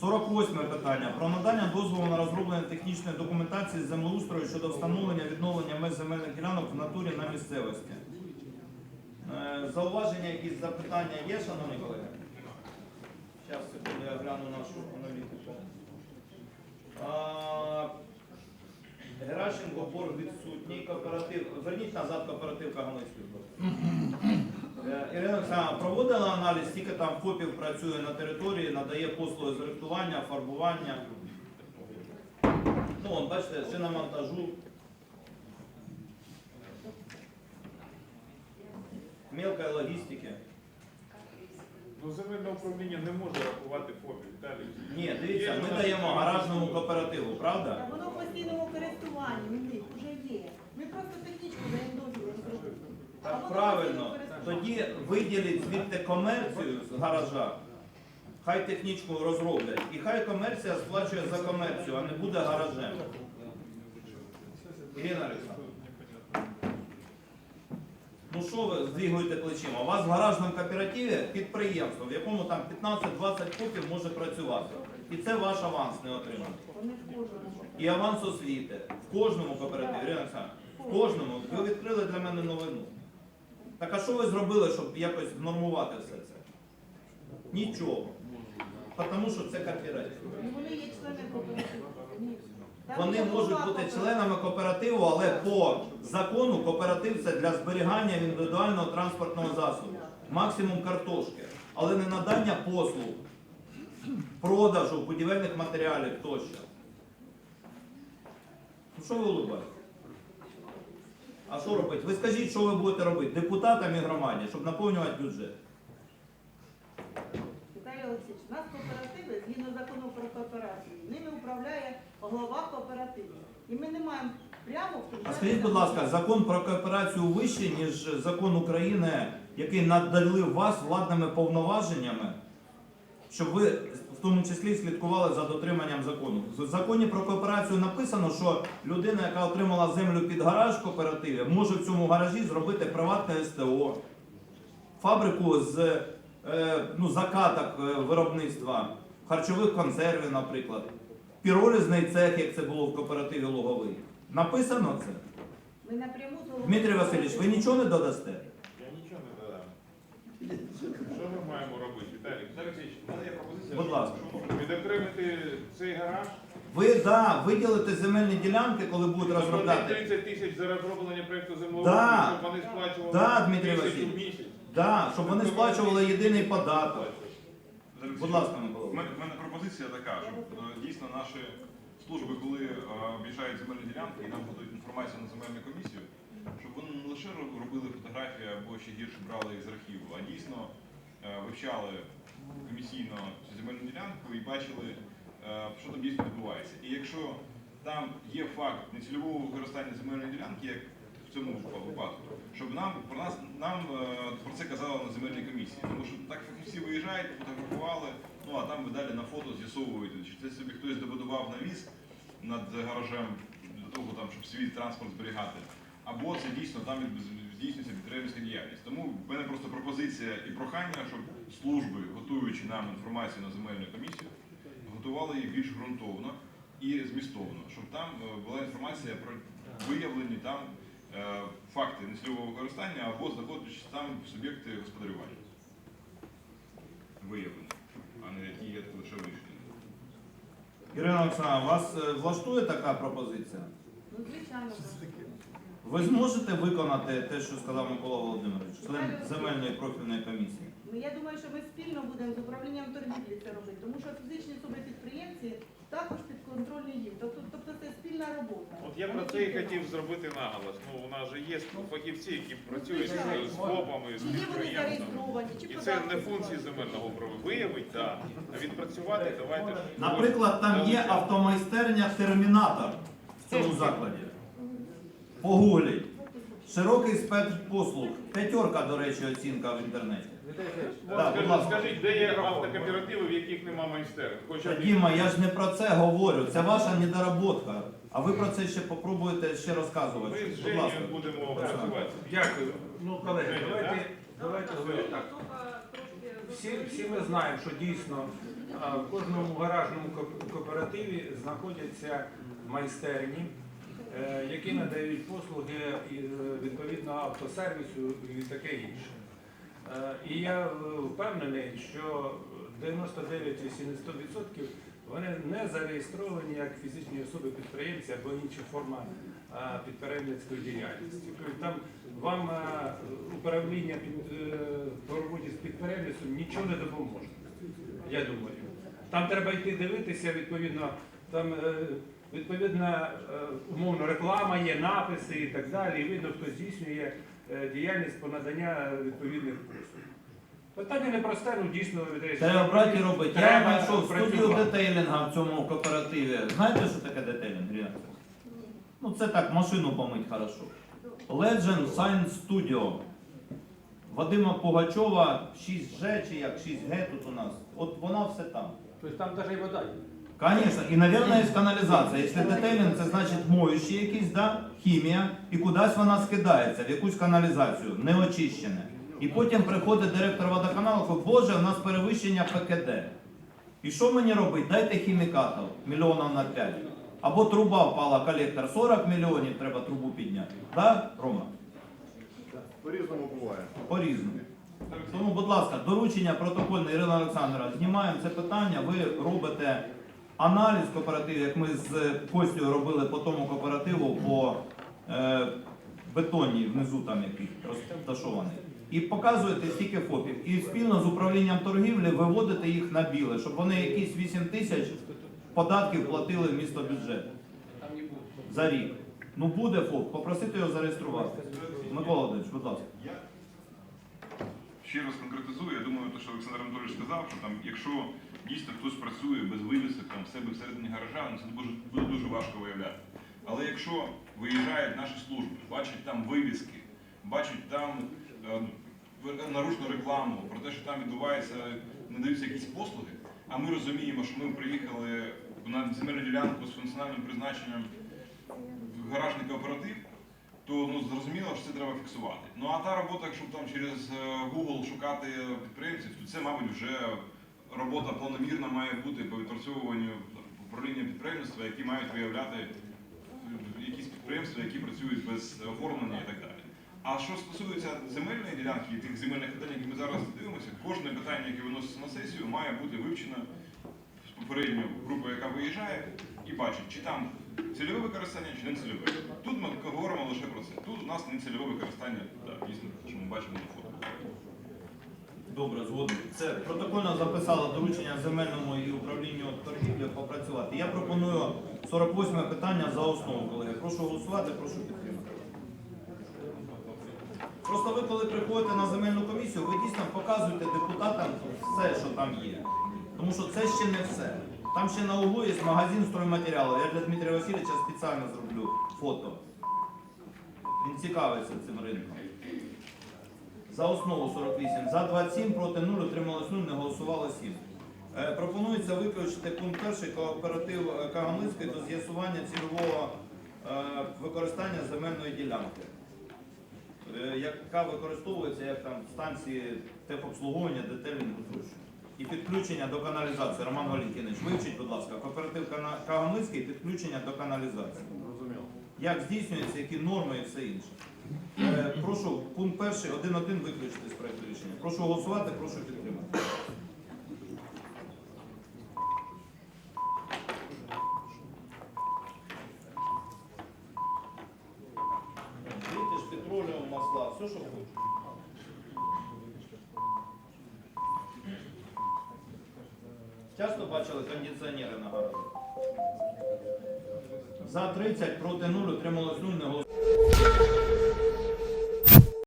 48 питання. Про надання дозволу на розроблення технічної документації землеустрою щодо встановлення відновлення меж земельних ділянок в натурі на місцевості. Е, Зауваження, якісь запитання є, шановні колеги? Зараз секунду я гляну нашу аналітику. А, Геращенко борг відсутній кооператив. Верніть назад кооператив Каганецький. Проводила аналіз, скільки там ФОПів працює на території, надає послуги з рихтування, фарбування. Ну, от, бачите, шиномонтажу. Мелкої логістики. Ну, земельне управління не може рахувати ФОПів. Віталій. Ні, дивіться, Є ми даємо гаражному кооперативу, правда? Та Воно в постійному користуванні, у них вже є. Ми просто технічку даємо дозвіл розробити. Так правильно. Тоді виділіть звідти комерцію з гаража. Хай технічку розроблять. І хай комерція сплачує за комерцію, а не буде гаражем. Ірина Олександровна. Ну що ви здвігуєте плечима? У вас в гаражному кооперативі підприємство, в якому там 15-20 копів може працювати. І це ваш аванс не отриманий. І аванс освіти. В кожному кооперативі. Ірина Олександровна, в кожному. Ви відкрили для мене новину. Так а що ви зробили, щоб якось нормувати все це? Нічого. Тому що це. Ну, Вони є члени кооперативу. Вони можуть бути членами кооперативу, але по закону кооператив це для зберігання індивідуального транспортного засобу. Максимум картошки. Але не надання послуг, продажу будівельних матеріалів тощо. Ну що ви улыбаєтесь? А що робити? Ви скажіть, що ви будете робити депутатам і громаді, щоб наповнювати бюджет. Віталій Олексійович, у нас кооперативи, згідно закону про кооперацію, ними управляє голова кооперативу. І ми не маємо прямо А скажіть, будь ласка, закон про кооперацію вищий, ніж закон України, який надалив вас владними повноваженнями, щоб ви в тому числі слідкували за дотриманням закону. В законі про кооперацію написано, що людина, яка отримала землю під гараж в кооперативі, може в цьому гаражі зробити приватне СТО, фабрику з е, ну, закаток е, виробництва, харчових консервів, наприклад, піролізний цех, як це було в кооперативі Луговий. Написано це. Дмитрий Васильович, ви нічого не додасте? Я нічого не додам. Що ми маємо робити, Віталій? Віталій Олексійович, у мене є пропозиція. Будь ласка. Відокремити цей гараж, Ви да, виділите земельні ділянки, коли будуть заплатити розробляти. 30 тисяч за розроблення проєкту Да. щоб вони сплачували Да, Дмитрий тисячу в Васильович. місяць. Да, щоб вони сплачували єдиний податок. Будь ласка, У мене, в мене пропозиція така, щоб е, дійсно наші служби, коли е, об'їжджають земельні ділянки і нам подають інформацію на земельну комісію, щоб вони не лише робили фотографії або ще гірше брали їх з архіву, а дійсно е, вивчали комісійно цю земельну ділянку і бачили, е, що там дійсно відбувається. І якщо там є факт нецільового використання земельної ділянки, як в цьому випадку, щоб нам про нас нам е, про це казали на земельній комісії. Тому що так фахівці виїжджають, фотографували, ну а там ви далі на фото з'ясовуєте, чи це собі хтось добудував навіс над гаражем для того, там, щоб свій транспорт зберігати. Або це дійсно там здійснюється підприємницька діяльність. Тому в мене просто пропозиція і прохання, щоб служби, готуючи нам інформацію на земельну комісію, готували її більш ґрунтовно і змістовно, щоб там е, була інформація про виявлені там е, факти нецільового використання або знаходячись там суб'єкти господарювання. Виявлені, а не які є лише вирішені. Ірина Олександровна, вас е, влаштує така пропозиція? Ну, звичайно. Ви зможете виконати те, що сказав Микола Володимирович, член земельної профільної комісії? Ну, я думаю, що ми спільно будемо з управлінням торгівлі це робити, тому що фізичні особи підприємці також підконтрольні їм. Тобто, тобто це спільна робота. От я про це і хотів зробити наголос. Ну, у нас же є фахівці, які працюють з- з ФОПами, з Чи є вони підприємствами. зареєстровані, чи І це податки не функції земельного права. Виявить, так. А відпрацювати давайте. ж. Наприклад, там є автомайстерня Термінатор в цьому закладі. Погугліть. Широкий спектр послуг. П'ятерка, до речі, оцінка в інтернеті. Да, будь Скажіть, ласка. скажіть, де є автокооперативи, в яких нема майстерень? Хоча Та, Діма, я ж не про це говорю. Це ваша недоработка. А ви про це ще попробуєте ще розказувати. ми з Будь ласка. Женєю будемо працювати. Дякую. Ну, колеги, Женя, давайте, давайте говорити так. Всі, всі ми знаємо, що дійсно а, в кожному гаражному коп- кооперативі знаходяться майстерні, е, які надають послуги е, відповідно автосервісу і таке інше. Е, І я е, впевнений, що 99-100% вони не зареєстровані як фізичні особи підприємці або інша форма е, підприємницької діяльності. Тобто там вам е, управління е, по роботі з підприємництвом нічого не допоможе. Я думаю. Там треба йти дивитися, відповідно, там відповідна е, умовно реклама є, написи і так далі. І видно, хто здійснює е, діяльність по надання відповідних послуг. Питання непросте, ну дійсно. Треба брати і робити. Я знайшов студію детейлінга в цьому кооперативі. Знаєте, що таке детейлінг? Ріна? Ну це так, машину помить хорошо. Legend Science Studio. Вадима Пугачова 6G чи як 6G тут у нас. От вона все там. Тобто там навіть і вода є. Конечно, і, наверное, є каналізація. Якщо детейлінг, це значить моющі якісь, да? хімія, і кудись вона скидається, в якусь каналізацію, неочищене. І потім приходить директор водоканалу, каже, боже, у нас перевищення ПКД. І що мені робити? Дайте хімікатів мільйонів на 5. Або труба впала, колектор 40 мільйонів, треба трубу підняти. Да, Рома? По-різному буває. По-різному. Тому, будь ласка, доручення протокольне Ірина Олександровна, знімаємо це питання. Ви робите аналіз кооперативу, як ми з Костю робили по тому кооперативу по е, бетонній внизу там який розташований. І показуєте стільки ФОПів. І спільно з управлінням торгівлі виводите їх на біле, щоб вони якісь 8 тисяч податків платили в місто бюджет за рік. Ну буде ФОП, попросити його зареєструвати. Микола Володимирович, будь ласка. Ще раз конкретизую, я думаю, те, що Олександр Анатолійович сказав, що там, якщо дійсно хтось працює без вивісок там, в себе всередині гаража, ну, це буде, буде дуже важко виявляти. Але якщо виїжджають наші служби, бачать там вивіски, бачать там е, наружну рекламу про те, що там відбувається, надаються якісь послуги, а ми розуміємо, що ми приїхали на земельну ділянку з функціональним призначенням в гаражний кооператив, то ну зрозуміло, що це треба фіксувати. Ну а та робота, якщо там через е, Google шукати підприємців, то це, мабуть, вже робота планомірна має бути по відпрацьовуванню управління підприємництва, які мають виявляти е, якісь підприємства, які працюють без оформлення і так далі. А що стосується земельної ділянки і тих земельних питань, які ми зараз дивимося, кожне питання, яке виноситься на сесію, має бути вивчено з попередньою групою, яка виїжджає, і бачить, чи там цільове використання, чи не цільове. Тут ми говоримо лише про це. Тут у нас не цільове використання, так, дійсно, що ми бачимо на фото. Добре, згодом. Це протокольно записало доручення земельному і управлінню торгівлі попрацювати. Я пропоную 48 питання за основу, колеги. Прошу голосувати, прошу підтримати. Просто ви, коли приходите на земельну комісію, ви дійсно показуєте депутатам все, що там є. Тому що це ще не все. Там ще на углу є магазин стройматеріалів. Я для Дмитрія Васильовича спеціально зроблю фото. Він цікавиться цим ринком. За основу 48, за 27, проти 0, утрималось 0, не голосувало 7. Е, пропонується виключити пункт 1 кооператив е, Кагамлицький до з'ясування цільового е, використання земельної ділянки, яка використовується як там станції техобслуговування, детелінгу тощо. І підключення до каналізації. Роман Валентинович, вивчіть, будь ласка, кооператив Кагамлицький, підключення до каналізації. Як здійснюється, які норми і все інше. Е, Прошу, пункт перший, 1.1 виключити з проекту рішення. Прошу голосувати, прошу підтримати. Видите ж, масла, все, що хочеш. Часто бачили кондиціонери на городі? За 30, проти 0, утрималось 0, не голосувало.